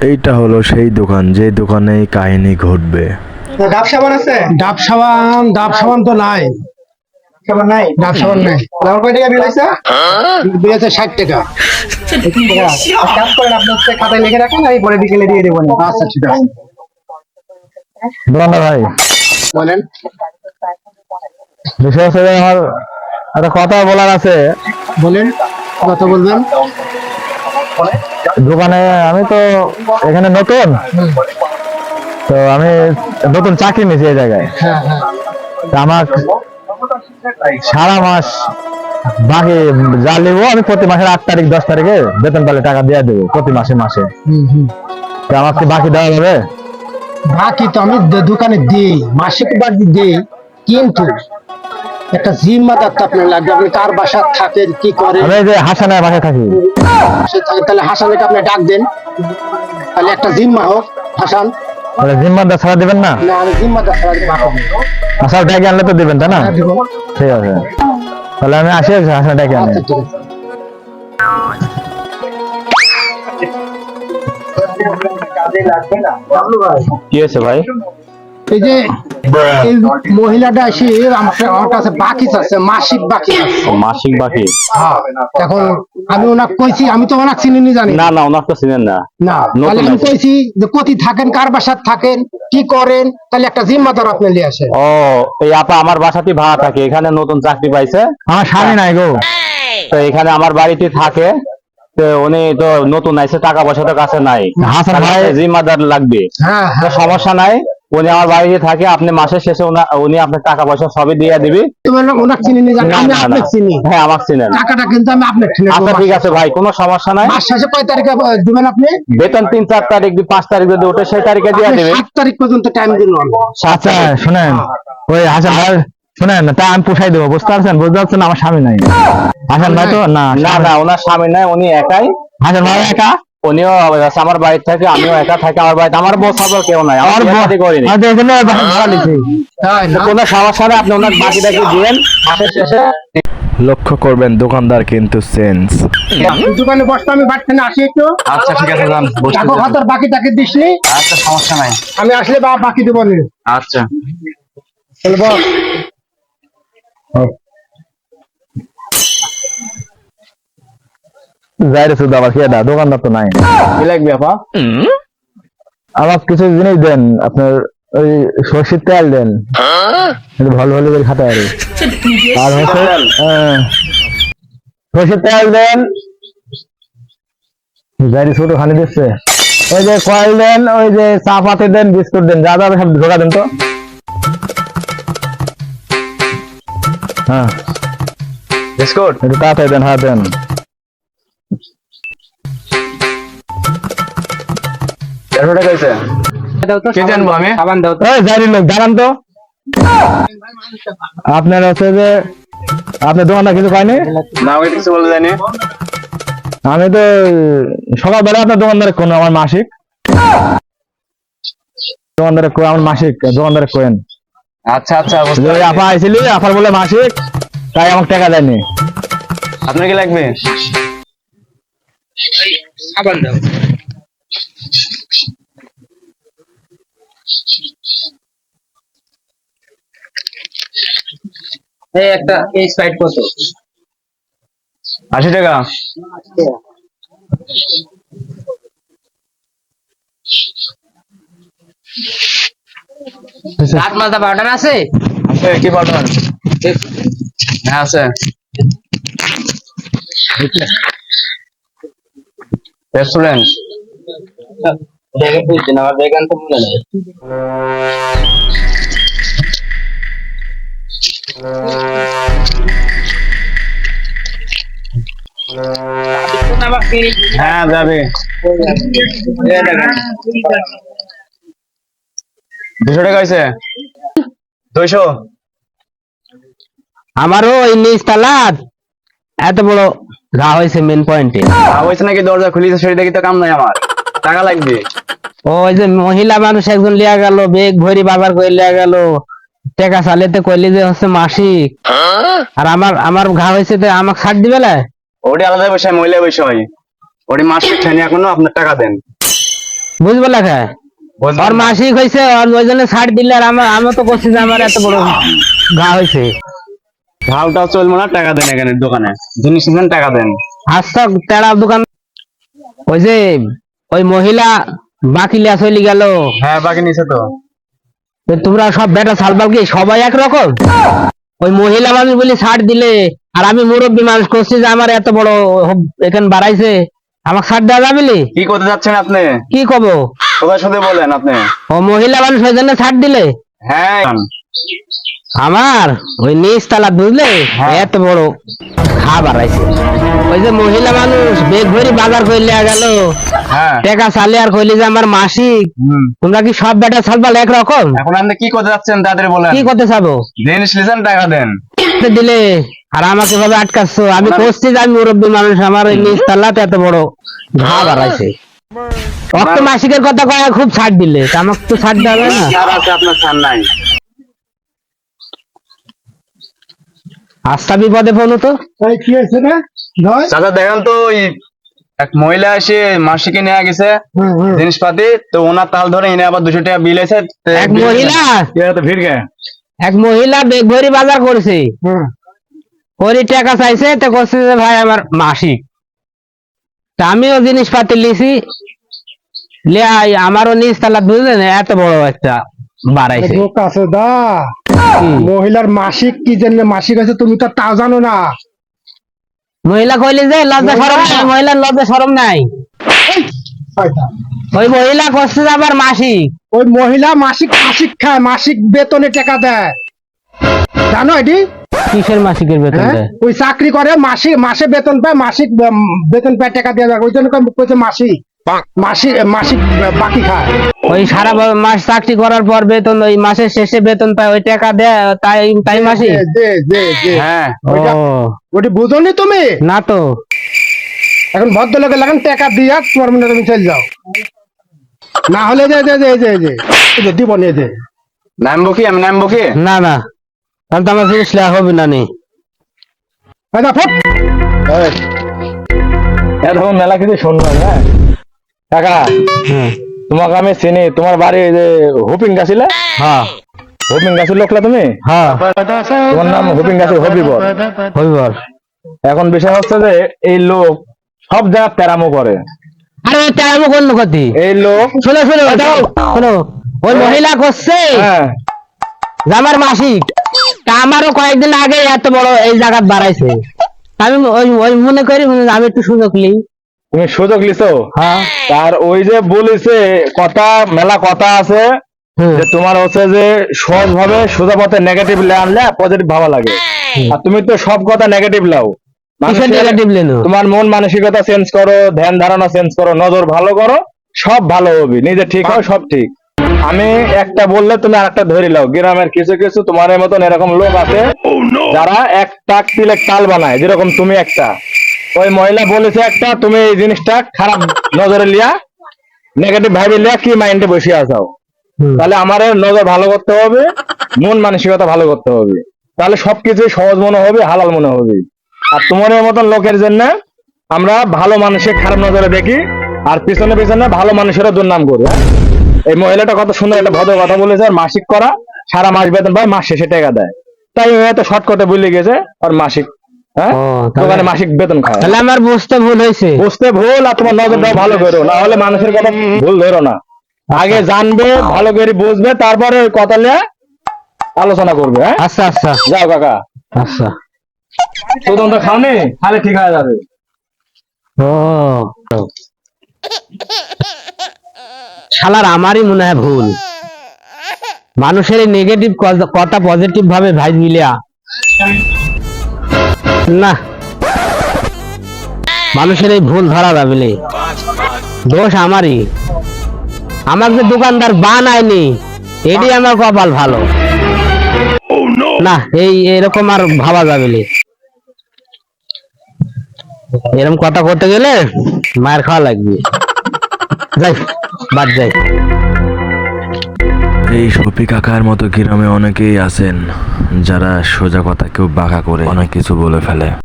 এইটা হলো সেই দোকান যে দোকানে কাহিনী ঘটবে। ডাব সাবান আছে? ডাব সাবান ডাব সাবান তো নাই। সাবান নাই? ডাব সাবান নাই। আমার কয় টাকা বিল হয়েছে? বেড়েছে ষাট টাকা। কাজ করেন আপনি হচ্ছে খাতায় লিখে রাখেন আমি পরে বিকেলে দিয়ে দেবো। আচ্ছা ঠিক আছে। দোকানদার ভাই। বলেন। বিষয় হচ্ছে যে আমার একটা কথা বলার আছে। বলেন কত বলবেন। দোকানে আমি তো এখানে নতুন। তো আমি নতুন চাকরি নিয়েছি এই জায়গায়। হ্যাঁ হ্যাঁ। আমার সারা মাস বাকি যা নেব আমি প্রতি মাসের আট তারিখ দশ তারিখে বেতন পালে টাকা দিয়ে দেবো প্রতি মাসে মাসে। তো আমার কি বাকি দেওয়া যাবে? বাকি তো আমি দোকানে দিই মাসিক বাকি দিই কিন্তু একটা জিম্মাদার তো আপনার লাগবে। আপনি কার বাসা থাকেন কি করেন? আমি যে হাসানের বাসায় থাকি। সে থাকে, তাহলে হাসানকে আপনি ডাক দেন। তাহলে একটা জিম্মা হোক হাসান। তাহলে জিম্মাদার ছাড়া দিবেন না? না আমি জিম্মাদার ছাড়া দিব না। হাসান ডেকে আনলে তো দিবেন তাই না? হ্যাঁ, দিব। ঠিক আছে। তাহলে আমি আসি হাসান ডেকে আনি। আচ্ছা ঠিক আছে। কি হয়েছে ভাই? এই যে এই মহিলাটা এসে আমার কাছে বাকি আছে মাসিক বাকি মাসিক বাকি হ্যাঁ, এখন আমি ওনাকে কইছি আমি তো ওনাকে চিনি জানি। না না ওনার তো চিনেন না। না তাহলে আমি কইছি যে কোথায় থাকেন কার থাকেন কি করেন তাহলে একটা জিম্মাদার আপনি নিয়ে আসেন। ও এই আপা আমার বাসাতে ভাড়া থাকে এখানে নতুন চাকরি পাইছে। আমার স্বামী নাই গো। তো এখানে আমার বাড়িতে থাকে তো উনি তো নতুন আইছে টাকা পয়সা তো কাছে নাই। জিম্মাদার লাগবে। হ্যাঁ হ্যাঁ। সমস্যা নাই। উনি আমার বাড়িতে থাকে আপনি মাসের শেষে উনি আপনার টাকা পয়সা সবই দিয়ে দিবি। ওনাকে চিনি আমি আপনাকে চিনি। হ্যাঁ আমার চিনেন। টাকাটা কিন্তু আমি আপনাকে চিনি আচ্ছা ঠিক আছে ভাই কোনো সমস্যা নাই। মাস শেষে কয় তারিখে দিবেন আপনি? বেতন তিন চার তারিখ দি- পাঁচ তারিখ যদি ওঠে সেই তারিখে দিয়ে দিবি। সাত তারিখ পর্যন্ত টাইম দিন আচ্ছা শুনেন। ওই হাসান ভাই শুনেন তা আমি পোষাই দেবো বুঝতে পারছেন? বুঝতে পারছেন আমার স্বামী নাই। হাসান ভাই তো? না না না ওনার স্বামী নাই উনি একাই। হাসান ভাই একা? উনিও আছে আমার বাড়িতে থাকে আমিও একা থাকি আমার বাড়িতে আমার বউ সাপর কেউ নাই আমার শাদী করিনি কোনো সমস্যা নেই আপনি ওনার দিবেন মাসের শেষে। লক্ষ্য করবেন দোকানদার কিন্তু সেন্স। দোকানে বসতে আমি বাড়তে না আসি একটু। আচ্ছা ঠিক আছে যান টাকা খাতার বাকি টাকি দিস নি আচ্ছা সমস্যা নাই। আমি আসলে বা বাকি দেবো আচ্ছা। বল যাই রে শুধু আবার খেয়ে দোকানদার তো নাই। কি লাগবে আপা? আমার কিছু জিনিস দেন আপনার ওই সর্ষের তেল দেন। ভালো ভালো করে খাতে পারি। আর হচ্ছে আহ, সর্ষের তেল দেন। যাই রে ছোট খালি দিচ্ছে। ওই যে কয়েল দেন ওই যে চা পাতি দেন বিস্কুট দেন যা যা সব ঢোকা দেন তো। হ্যাঁ। বিস্কুট? একটু তাড়াতাড়ি দেন হ্যাঁ দেন। দেড়শো টাকা হয়েছে। কে জানব আমি? সাবান দাও ওই জারি লোক দাঁড়ান তো। আপনার হচ্ছে যে আপনার দোকানটা কিছু পাইনি? না ওই কিছু বলে জানি আমি তো সকালবেলা আপনার দোকানদারে কোন আমার মাসিক? দোকানদারে কো আমার মাসিক দোকানদারে কোয়েন। আচ্ছা আচ্ছা যে আপা আইছিলি আপার বলে মাসিক তাই আমাকে টাকা দেয়নি। আপনার কি লাগবে? সাবান দাও। এই একটা এই সাইড কত? আশি টাকা। আট মালটা বাটার আছে? আছে কি পাঠান হ্যাঁ আছে। রেস্টুরেন্ট দেখে বুঝছেন আমার দেখেন তো মনে নেই হ্যাঁ যাবে। দুশো টাকা হয়েছে দুইশো? আমারও ওই নিচ তালাত এত বড় ঘা হয়েছে মেন পয়েন্টে হয়েছে নাকি দরজা খুলিছে সেটা দেখি তো কাম নাই আমার। টাকা লাগবে। ওই যে মহিলা মানুষ একজন লিয়া গেল বেগ ভরি বাবার করে লিয়া গেল। টাকা চালিতে কইলি যে হচ্ছে মাসিক। আর আমার আমার ঘা হয়েছে তো আমাকে ছাড় দিবে না ওটি আলাদা বিষয় মহিলা বিষয় ওটি মাসিক ঠেনে এখনও আপনার টাকা দেন। বুঝব লেখা ওর মাসিক হয়েছে ওর ওই জন্য ছাড় দিলে আর আমার আমি তো করছি যে আমার এত বড় ঘা হয়েছে ঢালটাও চলবো না টাকা দেন এখানে দোকানে। জিনিস নেন টাকা দেন। আচ্ছা তেরা দোকান। ওই যে ওই মহিলা বাকি লিয়া চলে গেল। হ্যাঁ বাকি নিছে তো। তোমরা সব বেটা সালবাল কি সবাই একরকম? ওই মহিলা মানুষ বলি ছাড় দিলে আর আমি মুরব্বী মানুষ করছি যে আমার এত বড় এখানে বাড়াইছে আমাকে ছাড় দেওয়া যাবে কি করতে যাচ্ছেন আপনি? কি কব? কোথায় সাথে বলেন আপনি। ও মহিলা মানুষ ওই জন্য ছাড় দিলে? হ্যাঁ। আমার? ওই নিচ তালা বুঝলে? এত বড় খা বাড়াইছে ওই যে মহিলা মানুষ বেগ ভরি বাজার করলে গেল। হ্যাঁ। টাকা চালে আর কইলি যে আমার মাসিক। তোমরা কি সব বেটা সালবাল একরকম? এখন আপনি কি করতে যাচ্ছেন বলেন। কি করতে চাবো? জিনিস নিছেন টাকা দেন। দিলে। আর আমাকে ভাবে আটকাচ্ছ। আমি করছি যে আমি মুরব্বী মানুষ আমার ওই নিচ তালাতে এত বড় ঘা বাড়াইছে অত মাসিকের কথা কয়ে খুব ছাড় দিলে। তা আমাকে তো ছাড় দেওয়া যাবে না আপনার ছাড় নাই আস্থা বিপদে পড়ল তো। এই কি হয়েছে রে? নয় চাচা দেখেন তো ওই এক মহিলা এসে মাসিকে নিয়ে গেছে। জিনিসপাতি তো ওনার তাল ধরে এনে আবার দুশো টাকা বিল এসে এক মহিলা? তো ভিড় গে এক মহিলা বেগ ভরি বাজার করেছে। ওরই টাকা চাইছে তো করছে যে ভাই আমার মাসিক। তা আমিও জিনিসপাতি লিছি। লিয়া আমারও নিচ তালা বুঝলেন এত বড় একটা বাড়াইছে। আছে দা? মহিলার মাসিক কি জন্য মাসিক আছে তুমি তো তাও জানো না। মহিলা কইলে যে লজ্জা সরম নাই মহিলার লজ্জা সরম নাই। ওই মহিলা করছে যে আমার মাসিক। ওই মহিলা মাসিক মাসিক খায় মাসিক বেতনে টাকা দেয়। জানো এটি কিসের মাসিকের বেতন হ্যাঁ? দেয়? ওই চাকরি করে মাসিক মাসে বেতন পায় মাসিক বেতন পায় টাকা দেওয়া যায়। ওই জন্য কই- কইছে মাসিক। মাসিক মাসিক বাকি খায়। ওই সারা মাস চাকরি করার পর বেতন ওই মাসের শেষে বেতন পায় ওই টাকা দেয় তাই তাই দে। হ্যাঁ। ওটি বুঝোনি তুমি? না তো। এখন ভদ্রলোকের লাগান টাকা দিয়া তোমার মনে তুমি চলে যাও। না হলে যে যে যে যে যে দিব নিয়ে যে নামবো কি? আমি নামবো কি? না না। তাহলে তো আমার লেয়া হবে না নি। এই দা, এখন মেলা কিছু শুনলাম হ্যাঁ? কাকা হ্যাঁ। তোমাকে আমি চিনি তোমার বাড়ি যে হুপিং গাছিলে হ্যাঁ। হুপিং গাছের লোকলা তুমি? হ্যাঁ। তোমার নাম হুপিং গাছের হবিবর। হইবর এখন বিষয় হচ্ছে যে এই লোক সব জায়গা প্যারামো করে। আরে ওই টাইম কোন এই লোক শোনো শোনো শোনো ওই মহিলা করছে। হ্যাঁ। যে আমার মাসিক তা আমারও কয়েকদিন আগে এত বড় এই জায়গা বাড়াইছে। আমি ওই ওই মনে করি আমি একটু সুযোগ লিই তুমি সুযোগ লিছো? হ্যাঁ। তার ওই যে বলেছে কথা মেলা কথা আছে যে তোমার হচ্ছে যে সহজ ভাবে সোজা পথে নেগেটিভ আনলে পজিটিভ ভাবা লাগে। আর তুমি তো সব কথা নেগেটিভ লাও। কিসের নেগেটিভ লেনো তোমার মন মানসিকতা চেঞ্জ করো ধ্যান ধারণা চেঞ্জ করো নজর ভালো করো সব ভালো হবে। নিজে ঠিক হয় সব ঠিক। আমি একটা বললে তুমি আরেকটা ধরে লাও। গ্রামের কিছু কিছু তোমার মতন এরকম লোক আছে যারা এক টাক তিলেক তাল বানায় যেরকম তুমি একটা। ওই মহিলা বলেছে একটা তুমি এই জিনিসটা খারাপ নজরে লিয়া নেগেটিভ ভাবে লিয়া কি মাইন্ডে বসে আসাও তাহলে আমার নজর ভালো করতে হবে মন মানসিকতা ভালো করতে হবে। তাহলে সবকিছু সহজ মনে হবে হালাল মনে হবে। আর তোমার মতন লোকের জন্য আমরা ভালো মানুষের খারাপ নজরে দেখি আর পিছনে পিছনে ভালো মানুষেরও দুর্নাম করি হ্যাঁ? এই মহিলাটা কত সুন্দর একটা ভদ্র কথা বলেছে আর মাসিক করা সারা মাস বেতন পায় মাস শেষে টাকা দেয়। তাই হয়তো শর্টকটে বলে গেছে আর মাসিক দোকানে মাসিক বেতন খায়। তাহলে আমার বুঝতে ভুল হয়েছে। বুঝতে ভুল আর তোমার নজরটাও ভালো করো না হলে মানুষের কথা ভুল ধরো না। আগে জানবে ভালো করে বুঝবে তারপরে কথা নিয়ে আলোচনা করবে হ্যাঁ? আচ্ছা আচ্ছা। যাও কাকা। আচ্ছা। শুধু তো তাহলে ঠিক হয়ে যাবে। ও। শালার আমারই মনে হয় ভুল। মানুষের নেগেটিভ কথা পজিটিভ ভাবে ভাই মিলিয়া। না। মানুষের এই ভুল ধরা যাবে। দোষ আমারই। আমার যে দোকানদার বানায়নি। এটি আমার কপাল ভালো। না, এই এরকম আর ভাবা যাবে। এরকম কথা করতে গেলে মায়ের খাওয়া লাগবে। যাই, বাদ যাই। এই শফিক কাকার মতো গ্রামে অনেকেই আছেন যারা সোজা কথা কেউ বাঁকা করে অনেক কিছু বলে ফেলে।